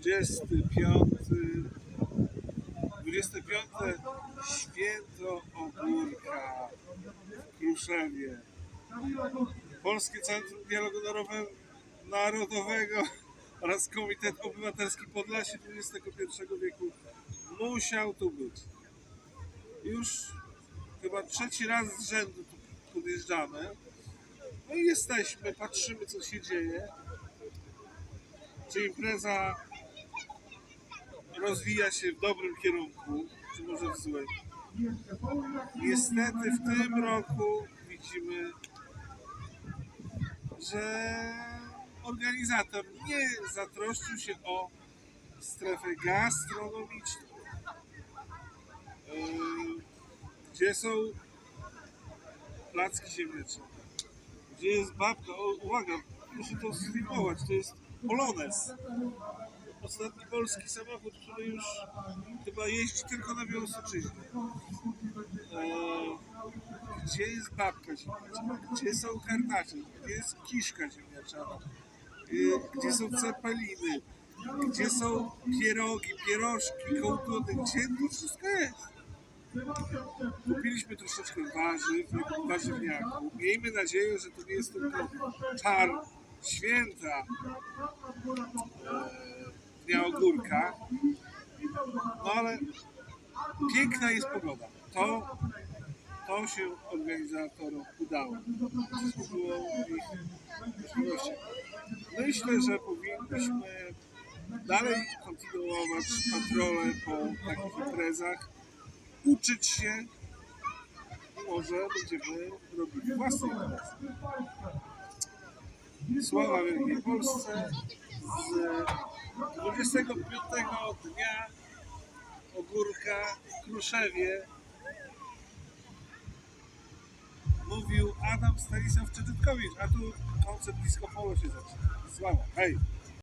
25 25 Święto Ogórka w Kruszewie. Polskie Centrum Dialogu Narodowe- Narodowego oraz Komitet Obywatelski Podlasie XXI wieku musiał tu być. Już chyba trzeci raz z rzędu tu podjeżdżamy. No i jesteśmy, patrzymy co się dzieje. Czy impreza rozwija się w dobrym kierunku, czy może w złym. Niestety w tym roku widzimy, że organizator nie zatroszczył się o strefę gastronomiczną. Yy, Gdzie są placki ziemniaczane? Gdzie jest babka? O, uwaga, muszę to sfilmować. To jest Polones. Ostatni polski samochód, który już chyba jeździ tylko na Białostoczyźnie. Eee, gdzie jest babka ziemniaczana? Gdzie są kartacze? Gdzie jest kiszka ziemniaczana? Eee, gdzie są cepeliny? Gdzie są pierogi, pierożki, kołtuny? Gdzie to wszystko jest? Kupiliśmy troszeczkę warzyw, warzywniaków. Miejmy nadzieję, że to nie jest tylko czar święta e, Dnia Ogórka. No ale piękna jest pogoda. To, to się organizatorom udało. Wszystko było ich możliwościach. Myślę, że powinniśmy dalej kontynuować patrolę po takich imprezach, uczyć się może będziemy robili własne imprezy. Sława Wielkiej Polsce z 25 dnia Ogórka w Kruszewie mówił Adam Stanisław Czytytkowicz, a tu koncert disco polo się zaczyna. Sława, hej!